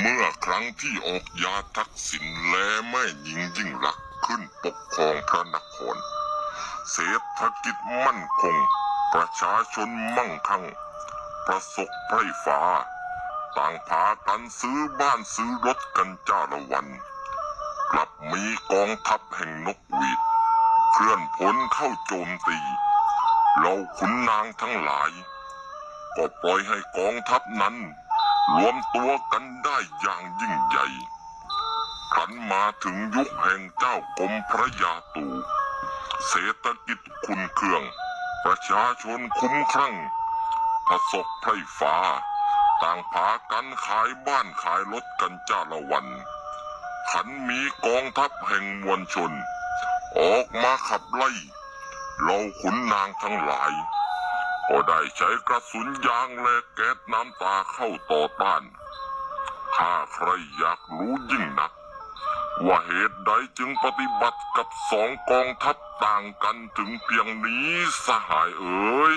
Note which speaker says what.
Speaker 1: เมื่อครั้งที่ออกยาทักษิณและแม่หญิงยิ่งหลักขึ้นปกครองพระนคร เศรษฐกิจมั่นคง ประชาชนมั่งคั่ง ประสบไพร่ฟ้า ต่างพากันซื้อบ้านซื้อรถกันจ้าละวัน กลับมีกองทัพแห่งนกหวีด เคลื่อนพลเข้าโจมตี เราขุนนางทั้งหลาย ก็ปล่อยให้กองทัพนั้น รวมตัวกันได้อย่างยิ่งใหญ่ขันมาถึงยุคแห่งเจ้ากรมพระยาตู เศรษฐกิจคุณเครื่อง ประชาชนคุ้มครั่งประสบไพร่ฟ้า ต่างพากันขายบ้านขายรถกันจ้าละวัน ขันมีกองทัพแห่งมวลชน ออกมาขับไล่เราขุนนางทั้งหลาย ก็ได้ใช้กระสุนยางและแก๊สน้ำตาเข้าต่อต้าน ถ้าใครอยากรู้ยิ่งนัก ว่าเหตุใดจึงปฏิบัติกับสองกองทัพต่างกันถึงเพียงนี้สหายเอ๋ย